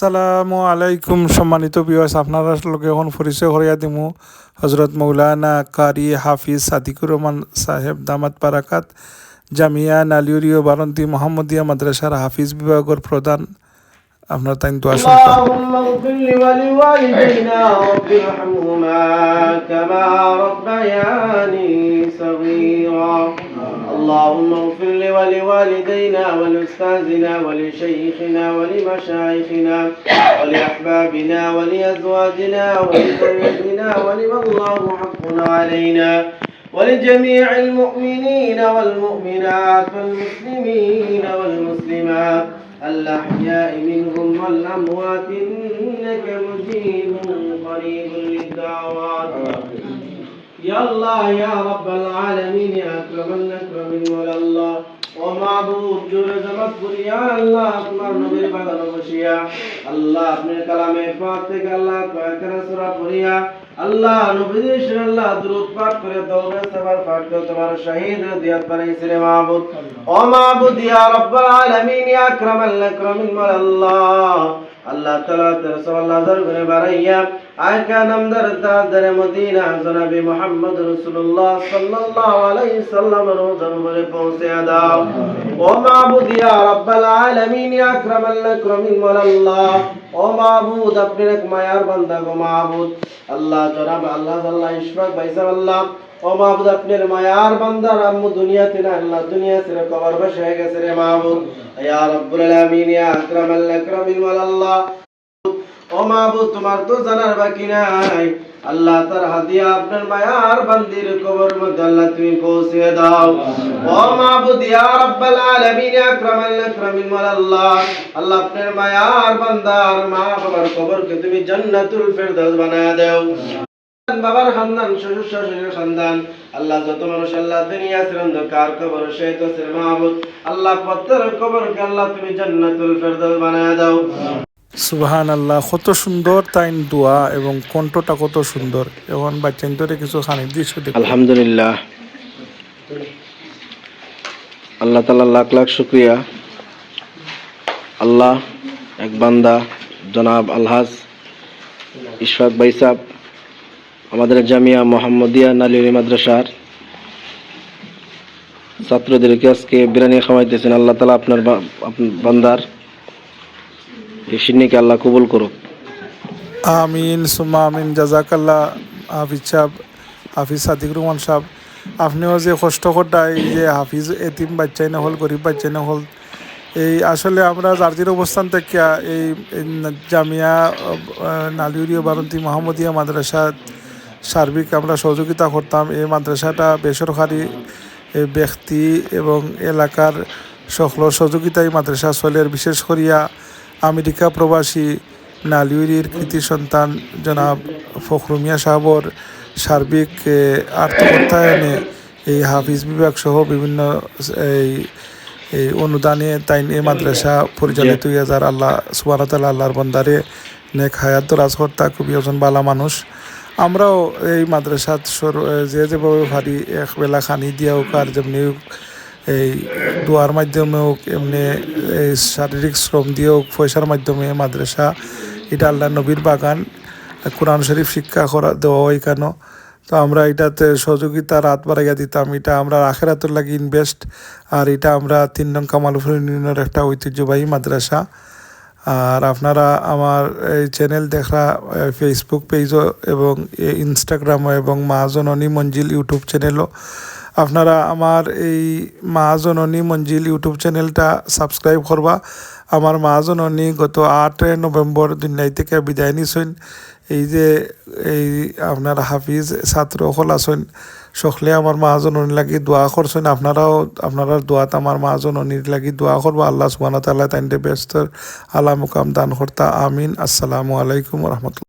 আসসালামু আলাইকুম সম্মানিত বিয়াস আপনারা লোকে এখন পরিচয় করিয়া দিমু। হজরত মৌলানা কারি হাফিজ সাদিকুর রহমান সাহেব, দামাত বারাকাত জামিয়া নালিউরিও বারন্তি মোহাম্মদিয়া মাদ্রাসার হাফিজ বিভাগের প্রধান। আপনার তাই দোয়া শুনতাম اللهم اغفر اغفر ولوالدينا ولأستاذنا ولشيخنا ولمشايخنا ولأحبابنا ولأزواجنا ولذريتنا ولمن الله حق علينا ولجميع المؤمنين والمؤمنات والمسلمين والمسلمات الأحياء منهم والأموات إنك مجيب قريب للدعوات. يا الله يا رب العالمين يا أكرم الأكرمين ولا الله ومعبود জোরে জবাব করি ইয়া আল্লাহ তোমার নবীর বাগান বসিয়া আল্লাহ আপনার কালামে পাক থেকে আল্লাহ কয়েকটা সূরা পড়িয়া আল্লাহ নবীদের শির আল্লাহ দুরূদ পাঠ করে তওবা ইস্তেগফার পাঠ করে তোমার শহীদ দিয়াত বানাইছে রে মাবুদ ও মাবুদ ইয়া রাব্বাল আলামিন ইয়া আকরামাল আকরামিন ওয়া আল্লাহ আল্লাহ তাআলা তেরে সওয়াল হাজার করে বাড়াইয়া আয়কা নামদার তাজদার মদিনা জনাবি মুহাম্মদ রাসূলুল্লাহ সাল্লাল্লাহু আলাইহি সাল্লাম রোজার উপরে পৌঁছে দাও। ও মাবুদ ইয়া রাব্বাল আলামিন ইয়া আকরামাল আকরামিন ওয়া আল্লাহ ও মাবুদ আপনি এক মায়ার বান্দা গো মাবুদ। আল্লাহ জনাব আল্লাহ আল্লাহ ইশফাক ভাইসাব আল্লাহ ও মাহবুদ, আপনার বান্দার আম্মু দুনিয়াতে না, আল্লাহ দুনিয়া ছেড়ে কবর হয়ে গেছে রে মাহবুদ ইয়া আলামিন, ইয়া আকরামাল আকরামিন ওয়াল আল্লাহ। ও মাহবুদ তোমার তো জানার বাকি নাই। আল্লাহ তার হাদিয়া, আপনার বান্দির কবর মধ্যে আল্লাহ তুমি পৌঁছে দাও। ও মাহবুদ ইয়া আলামিন, ইয়া আকরামিন ওয়াল আল্লাহ। আল্লাহ, আপনার বান্দার মা বাবার কবরকে তুমি জান্নাতুল ফেরদৌস বানায় দাও। বাবার খানদান শ্বশুর শাশুড়ির খানদান আল্লাহ যত মানুষ আল্লাহ দুনিয়া অন্ধকার কবর সে তো মাহবুদ আল্লাহ প্রত্যেক কবরকে আল্লাহ তুমি জান্নাতুল ফেরদৌস বানায় দাও। সুবাহান আল্লাহ কত সুন্দর তাইন দোয়া এবং কণ্ঠটা কত সুন্দর। এখন বাচ্চান্তরে কিছু খানি দৃশ্য দেখ আলহামদুলিল্লাহ। আল্লাহ তালা লাখ লাখ শুক্রিয়া। আল্লাহ এক বান্দা জনাব আলহাজ ইশফাক বাইসাব আমাদের জামিয়া মোহাম্মদিয়া নালিউরি মাদ্রাসার ছাত্রদেরকে আজকে বিরিয়ানি খাওয়াইতেছেন। আল্লাহ তালা আপনার বান্দার এই সিন্নিকে আল্লাহ কবুল করুক। আমিন সুমা আমিন জাজাকাল্লাহ হাফিজ সাহেব, হাফিজ সাদিক রহমান সাহেব, আপনিও যে কষ্ট করটা এই যে হাফিজ এতিম বাচ্চাই না হল, গরিব বাচ্চাই না হল, এই আসলে আমরা জার্জির অবস্থান থেকে এই এই জামিয়া নালিউরিয়া বারন্তি মোহাম্মদিয়া মাদ্রাসা সার্বিক আমরা সহযোগিতা করতাম। এই মাদ্রাসাটা বেসরকারি ব্যক্তি এবং এলাকার সকল সহযোগিতায় মাদ্রাসা চলের বিশেষ করিয়া আমেরিকা প্রবাসী নালিউরির কৃতি সন্তান জনাব ফখরুমিয়া সাহবর সার্বিক অর্থায়নে এই হাফিজ বিভাগ সহ বিভিন্ন, এই এই অনুদানে তাই এই মাদ্রাসা পরিচালিত হইয়া যার আল্লাহ সুবাহতাল আল্লাহর বন্দারে নেক হায়াত দরাজ কর্তা খুবই একজন বালা মানুষ। আমরাও এই মাদ্রাসা যে যেভাবে পারি একবেলা খানি দিয়া হোক আর যেমনি এই দোয়ার মাধ্যমে হোক, এমনি, এই শারীরিক শ্রম দিয়ে হোক, পয়সার মাধ্যমে মাদ্রাসা, এটা আল্লাহ নবীর বাগান, কোরআন শরীফ শিক্ষা করা দেওয়া হয় কেন? তো আমরা এটাতে সহযোগিতা রাত বাড়াইয়া দিতাম, এটা আমরা আখেরাতের লাগে ইনভেস্ট আর এটা আমরা তিন নং কামালপুর ইউনিয়নের একটা ঐতিহ্যবাহী মাদ্রাসা। আর আপনারা আমার এই চ্যানেল দেখা ফেসবুক পেজও এবং ইনস্টাগ্রামও এবং মা জননী মঞ্জিল ইউটিউব চ্যানেলও আপনারা আমার এই মা জননী মঞ্জিল ইউটিউব চ্যানেলটা সাবস্ক্রাইব করবা। আমার মা জননী গত আট নভেম্বর দুনিয়ায় থেকে বিদায় নিছেন। এই যে, এই আপনার হাফিজ ছাত্র সকল আছেন। সকলে আমার মা জননীর লাগি দোয়া করছেন আপনারাও আপনারা দোয়াত আমার মা জননীর লাগি দোয়া করব আল্লাহ সুবাহ তাল্লাহ ব্যস্ত আলা মুকাম দান কর্তা আমিন। আসসালামু আলাইকুম রহমতুল্লাহ।